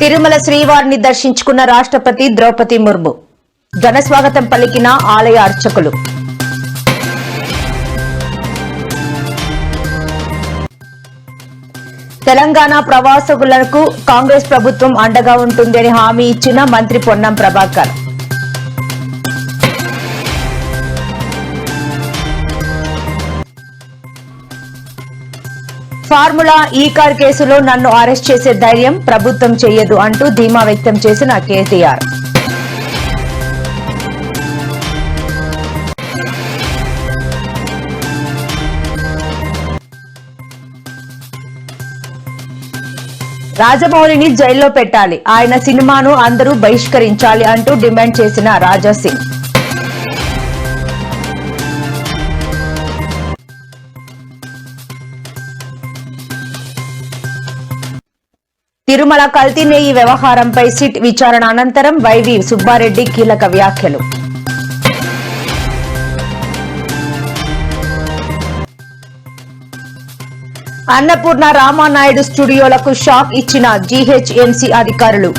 తిరుమల శ్రీవారిని దర్శించుకున్న రాష్ట్రపతి ద్రౌపది ముర్ము. ఘనస్వాగతం పలికిన ఆలయ అర్చకులు. తెలంగాణ ప్రవాసకులకు కాంగ్రెస్ ప్రభుత్వం అండగా ఉంటుందని హామీ ఇచ్చిన మంత్రి Ponnam Prabhakar. Formula E car కేసులో నన్ను అరెస్ట్ చేసే ధైర్యం ప్రభుత్వం చేయదు అంటూ ధీమా వ్యక్తం చేసిన కేటీఆర్ రాజమౌళిని జైల్లో పెట్టాలి. ఆయన సినిమాను అందరూ బహిష్కరించాలి అంటూ డిమాండ్ చేసిన రాజా తిరుమల కల్తీ వ్యవహారంపై సిట్ విచారణ అనంతరం వైవి సుబ్బారెడ్డి కీలక వ్యాఖ్యలు. అన్నపూర్ణ రామానాయుడు స్టూడియోలకు షాక్ ఇచ్చిన జీహెచ్ఎంసీ అధికారులు.